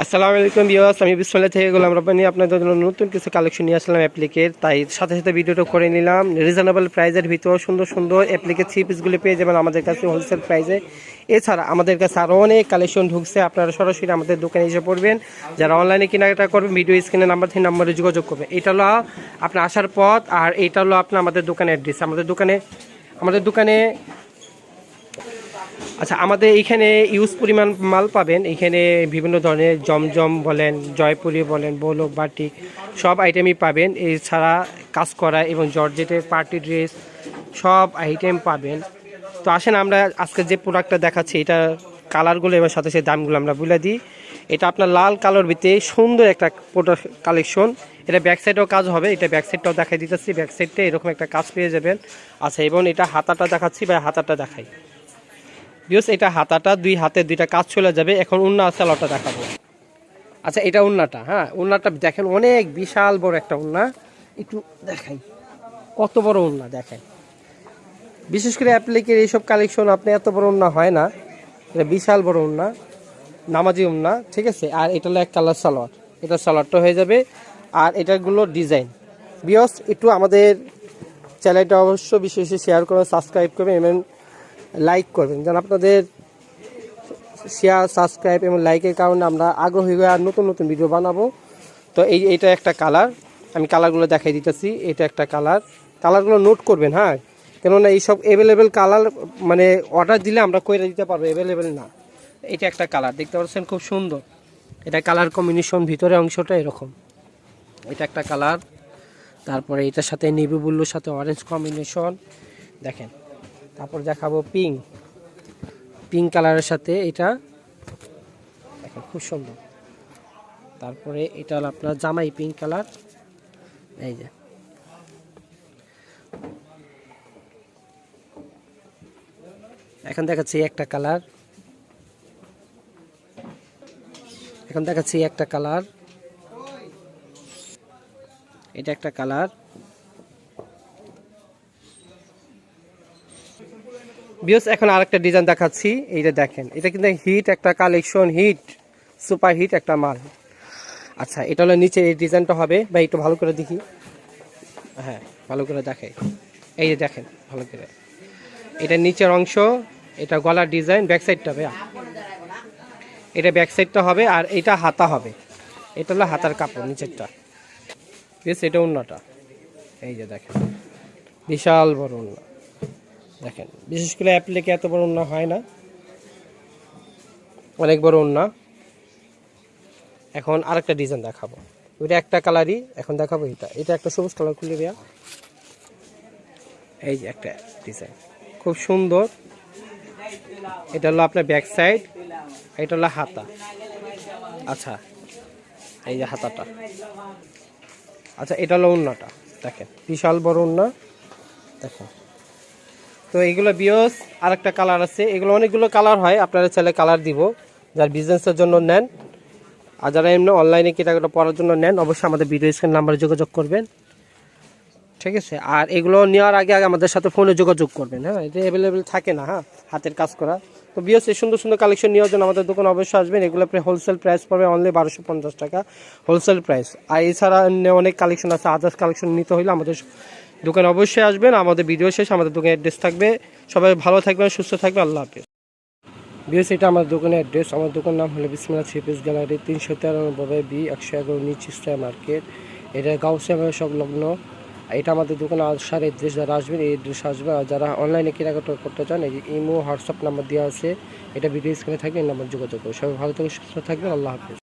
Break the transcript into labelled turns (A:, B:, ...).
A: আসসালামু আলাইকুম বিয়াস আমি বিসমুল্লাহ থেকে গোলাম রব্বানি। আপনাদের জন্য নতুন কিছু কালেকশন নিয়ে আসলাম অ্যাপ্লিকের। তাই সাথে সাথে ভিডিওটা করে নিলাম। রিজনেবল প্রাইজের ভিতর সুন্দর সুন্দর অ্যাপ্লিকের থ্রি পিসগুলো পেয়ে যাবেন আমাদের কাছে হোলসেল প্রাইসে এছাড়া আমাদের কাছে আরও অনেক কালেকশন ঢুকছে। আপনারা সরাসরি আমাদের দোকানে এসে পড়বেন। যারা অনলাইনে কেনাকাটা করবেন, ভিডিও স্ক্রিনে নাম্বার থেকে নাম্বারে যোগাযোগ করবেন। এটা হলো আপনার আসার পথ, আর এটা হলো আপনার আমাদের দোকানের অ্যাড্রেস আমাদের দোকানে আমাদের দোকানে আচ্ছা আমাদের এখানে ইউজ পরিমাণ মাল পাবেন। এখানে বিভিন্ন ধরনের জমজম বলেন, জয়পুরি বলেন, বৌলক বাটিক সব আইটেমই পাবেন। এছাড়া কাজ করা এবং জর্জেটের পার্টি ড্রেস সব আইটেম পাবেন। তো আসেন আমরা আজকে যে প্রোডাক্টটা দেখাচ্ছি, এটা কালারগুলো এবং সাথে সাথে দামগুলো আমরা বলে দিই। এটা আপনার লাল কালার ভিতরে সুন্দর একটা প্রোডাক্ট কালেকশন এটা ব্যাক সাইডেও কাজ হবে, এটা ব্যাক সাইডটাও দেখাই দিতেছি। ব্যাক সাইডটা এরকম একটা কাজ পেয়ে যাবেন। আচ্ছা এবং এটা হাতাটা দেখাচ্ছি বা হাতাটা দেখাই। বিকজ এটা হাতাটা, দুই হাতে দুইটা কাজ চলে যাবে। এখন উন্না সালোয়ারটা দেখাবো। আচ্ছা এটা উন্নাটা হ্যাঁ? উন্নাটা দেখেন, অনেক বিশাল বড় একটা উন্না। একটু দেখাই। কত বড় উন্না দেখেন বিশেষ করে অ্যাপ্লিকের এইসব কালেকশন, আপনি এত বড় উন্না হয় না। এটা বিশাল বড় উন্না, নামাজি উন্না, ঠিক আছে? আর এটা হলো এক কালার সালোয়ার। এটা সালোয়ারটা হয়ে যাবে। আর এটাগুলো ডিজাইন। বিয়স একটু আমাদের চ্যানেলটা অবশ্য বেশি বেশি শেয়ার করবেন সাবস্ক্রাইব করবেন এবং লাইক করবেন। যেন আপনাদের শেয়ার সাবস্ক্রাইব এবং লাইকের কারণে আমরা আগ্রহী হয়ে আর নতুন নতুন ভিডিও বানাবো। তো এই এটা একটা কালার আমি কালারগুলো দেখাই দিতেছি। এটা একটা কালার কালারগুলো নোট করবেন হ্যাঁ? কেননা এইসব অ্যাভেলেবেল কালার মানে অর্ডার দিলে আমরা কইরা দিতে পারব অ্যাভেলেবেল না। এটা একটা কালার দেখতে পাচ্ছেন খুব সুন্দর। এটা কালার কম্বিনেশন ভিতরে অংশটা এরকম। এটা একটা কালার তারপরে এটার সাথে নেভি ব্লুর সাথে অরেঞ্জ কম্বিনেশন দেখেন। তারপর দেখাবো পিঙ্ক পিঙ্ক কালারের সাথে এটা দেখেন, খুব সুন্দর। তারপরে এটা হলো আপনার জামাই পিঙ্ক কালার এই যে। এখন দেখাচ্ছি একটা কালার এখন দেখাচ্ছি একটা কালার এটা একটা কালার বিয়স এখন আরেকটা ডিজাইন দেখাচ্ছি। এইটা দেখেন, এটা কিন্তু হিট একটা কালেকশন হিট সুপার হিট একটা মাল। আচ্ছা এটা হলো নিচে এই ডিজাইনটা হবে। বা একটু ভালো করে দেখি। হ্যাঁ ভালো করে দেখে এই যে দেখেন, ভালো করে। এটা নিচের অংশ, এটা গলার ডিজাইন ব্যাক সাইডটা হবে এটা ব্যাক সাইডটা হবে আর এটা হাতা হবে। এটা হলো হাতার কাপড়, নিচেরটা। বেশ এটা অন্যটা এই যে দেখেন, বিশাল বড় অন্য দেখেন, বিশেষ করে অ্যাপ্লিকে এত বড় উন্না হয় না? অনেক বড় উন্না। এখন আরেকটা ডিজাইন দেখাবো। ওইটা একটা কালারই এখন দেখাবো এটা এটা একটা সবুজ কালার খুলে দেওয়া এই যে একটা ডিজাইন খুব সুন্দর। এটা হলো আপনার ব্যাক সাইড এটা হলো হাতা। আচ্ছা এই যে হাতাটা। আচ্ছা এটা হলো উন্নাটা। দেখেন, বিশাল বড় উন্না। দেখেন। তো এইগুলো বিয়স, আরেকটা কালার আছে। এগুলো অনেকগুলো কালার হয়, আপনারা চাইলে কালার দিব। যার বিজনেসের জন্য নেন, আর যারা এমনি অনলাইনে কেনাকাটা পড়ার জন্য নেন, অবশ্যই আমাদের ভিডিও স্ক্রিন নাম্বারে যোগাযোগ করবেন। ঠিক আছে? আর এগুলো নেওয়ার আগে আগে আমাদের সাথে ফোনে যোগাযোগ করবেন হ্যাঁ? এটা অ্যাভেলেবেল থাকে না হ্যাঁ? হাতের কাজ করা। তো বিয়স, এই সুন্দর সুন্দর কালেকশন নেওয়ার জন্য আমাদের দোকানে অবশ্যই আসবেন। এগুলো হোলসেল প্রাইস পড়বে অনলি বারোশো পঞ্চাশ টাকা হোলসেল প্রাইস আর এছাড়া অনেক কালেকশন আছে আদার্স কালেকশন নিতে হলে আমাদের দোকানে অবশ্যই আসবেন, আমাদের ভিডিও শেষ, আমাদের দোকানের অ্যাড্রেস থাকবে। সবাই ভালো থাকবেন, সুস্থ থাকবে আল্লাহ হাফিজ। বিএস এটা আমার দোকানের অ্যাড্রেস আমার দোকান নাম হলো বিসমিল্লা থ্রি পিস গ্যালারি, তিনশো তিরানব্বই বি, একশো এগারো নিচ স্টার মার্কেট। এটা গাউসিয়া সংলগ্ন। এটা আমাদের দোকানে আসার অ্যাড্রেস যারা আসবেন, এই অ্যাড্রেস আসবে আর যারা অনলাইনে কেনাকাটা করতে চান, এই ইমো, হোয়াটসঅ্যাপ নাম্বার দেওয়া আছে, এটা ভিডিও স্ক্রিনে থাকবে এই নাম্বার যোগাযোগ করবে সবাই ভালো থেকে সুস্থ থাকবেন, আল্লাহ হাফিজ।